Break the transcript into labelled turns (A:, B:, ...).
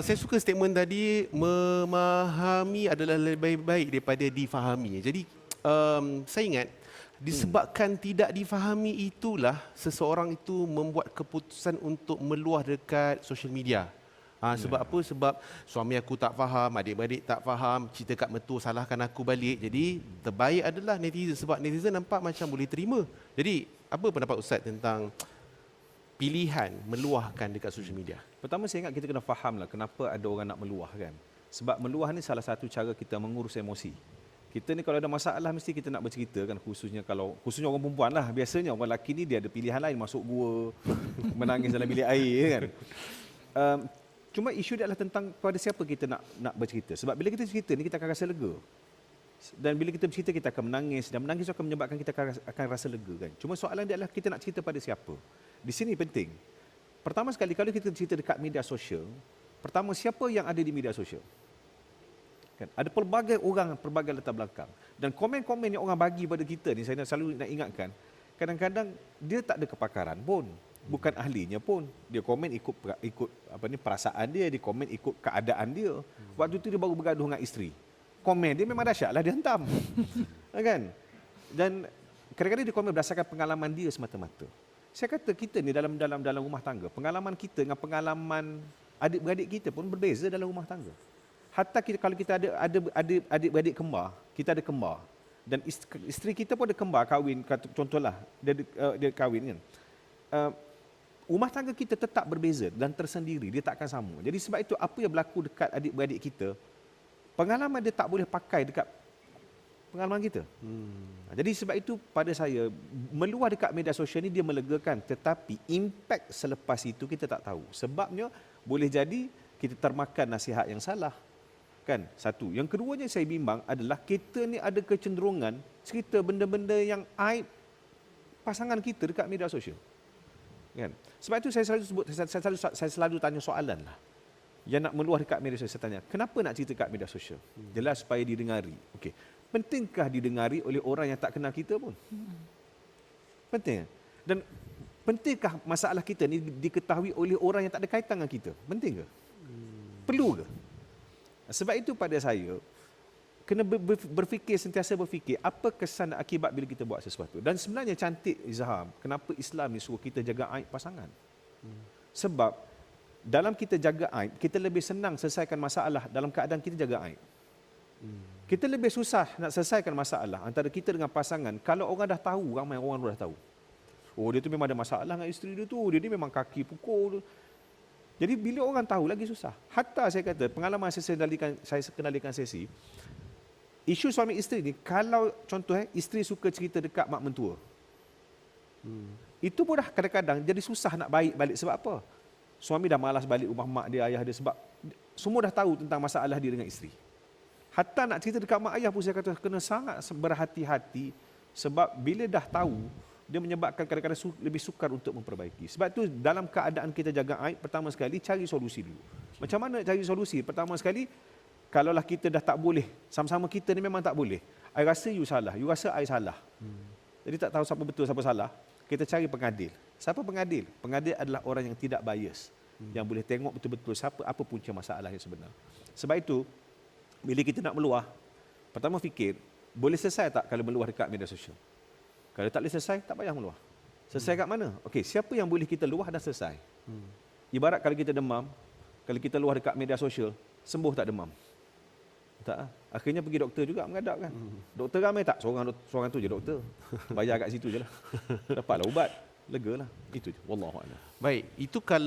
A: Saya suka statement tadi memahami adalah lebih baik daripada difahami. Jadi um, saya ingat disebabkan tidak difahami itulah seseorang itu membuat keputusan untuk meluah dekat social media. Ha, sebab apa? Sebab suami aku tak faham, adik-beradik tak faham, cerita kat mentua salahkan aku balik. Jadi terbaik adalah netizen sebab netizen nampak macam boleh terima. Jadi apa pendapat Ustaz tentang pilihan meluahkan dekat social media?
B: Pertama saya ingat kita kena faham lah kenapa ada orang nak meluah kan. Sebab meluah ni salah satu cara kita mengurus emosi. Kita ni kalau ada masalah mesti kita nak bercerita kan khususnya kalau khususnya orang perempuan lah. Biasanya orang lelaki ni dia ada pilihan lain masuk gua, menangis dalam bilik air kan. Um, cuma isu dia adalah tentang pada siapa kita nak nak bercerita. Sebab bila kita cerita ni kita akan rasa lega. Dan bila kita bercerita kita akan menangis dan menangis akan menyebabkan kita akan, akan rasa lega kan. Cuma soalan dia adalah kita nak cerita pada siapa. Di sini penting. Pertama sekali kalau kita cerita dekat media sosial, pertama siapa yang ada di media sosial? Kan? Ada pelbagai orang, pelbagai latar belakang. Dan komen-komen yang orang bagi pada kita ni, saya selalu nak ingatkan, kadang-kadang dia tak ada kepakaran pun. Bukan ahlinya pun. Dia komen ikut ikut apa ni perasaan dia, dia komen ikut keadaan dia. Waktu tu dia baru bergaduh dengan isteri. Komen dia memang dahsyat lah, dia hentam. kan? Dan kadang-kadang dia komen berdasarkan pengalaman dia semata-mata. Saya kata kita ni dalam dalam dalam rumah tangga, pengalaman kita dengan pengalaman adik-beradik kita pun berbeza dalam rumah tangga. Hatta kita kalau kita ada ada ada adik-beradik kembar, kita ada kembar dan isteri kita pun ada kembar kahwin contohlah dia uh, dia kahwin kan. Uh, rumah tangga kita tetap berbeza dan tersendiri, dia tak akan sama. Jadi sebab itu apa yang berlaku dekat adik-beradik kita, pengalaman dia tak boleh pakai dekat pengalaman kita. Hmm. Jadi sebab itu pada saya meluah dekat media sosial ni dia melegakan tetapi impak selepas itu kita tak tahu. Sebabnya boleh jadi kita termakan nasihat yang salah. Kan? Satu. Yang keduanya saya bimbang adalah kita ni ada kecenderungan cerita benda-benda yang aib pasangan kita dekat media sosial. Kan? Sebab itu saya selalu sebut saya selalu saya selalu tanya soalan lah. Yang nak meluah dekat media sosial saya tanya, kenapa nak cerita dekat media sosial? Jelas supaya didengari. Okey. Pentingkah didengari oleh orang yang tak kenal kita pun? Penting. Dan pentingkah masalah kita ni diketahui oleh orang yang tak ada kaitan dengan kita? Penting ke? Perlu ke? Sebab itu pada saya, kena berfikir, sentiasa berfikir, apa kesan akibat bila kita buat sesuatu. Dan sebenarnya cantik Izham, kenapa Islam ni suruh kita jaga aib pasangan? Sebab dalam kita jaga aib, kita lebih senang selesaikan masalah dalam keadaan kita jaga aib. Kita lebih susah nak selesaikan masalah antara kita dengan pasangan kalau orang dah tahu, ramai orang dah tahu. Oh dia tu memang ada masalah dengan isteri dia tu, dia ni memang kaki pukul. Jadi bila orang tahu lagi susah. Hatta saya kata pengalaman saya kendalikan saya kendalikan sesi isu suami isteri ni kalau contoh eh isteri suka cerita dekat mak mentua. Hmm. Itu pun dah kadang-kadang jadi susah nak baik balik sebab apa? Suami dah malas balik rumah mak dia, ayah dia sebab semua dah tahu tentang masalah dia dengan isteri. Hatta nak cerita dekat mak ayah pun saya kata kena sangat berhati-hati sebab bila dah tahu dia menyebabkan kadang-kadang su- lebih sukar untuk memperbaiki. Sebab tu dalam keadaan kita jaga aib pertama sekali cari solusi dulu. Macam mana cari solusi? Pertama sekali kalaulah kita dah tak boleh sama-sama kita ni memang tak boleh. I rasa you salah, you rasa I salah. Hmm. Jadi tak tahu siapa betul siapa salah, kita cari pengadil. Siapa pengadil? Pengadil adalah orang yang tidak bias. Hmm. Yang boleh tengok betul-betul siapa apa punca masalah yang sebenar. Sebab itu bila kita nak meluah, pertama fikir, boleh selesai tak kalau meluah dekat media sosial? Kalau tak boleh selesai, tak payah meluah. Selesai hmm. kat mana? Okey, siapa yang boleh kita luah dah selesai. Hmm. Ibarat kalau kita demam, kalau kita luah dekat media sosial, sembuh tak demam. Tak ah. Akhirnya pergi doktor juga mengadap kan. Hmm. Doktor ramai tak? Seorang seorang tu je doktor. Bayar kat situ je lah. Dapatlah ubat. Lega lah. Itu je. Wallahualam.
A: Baik, itu kalau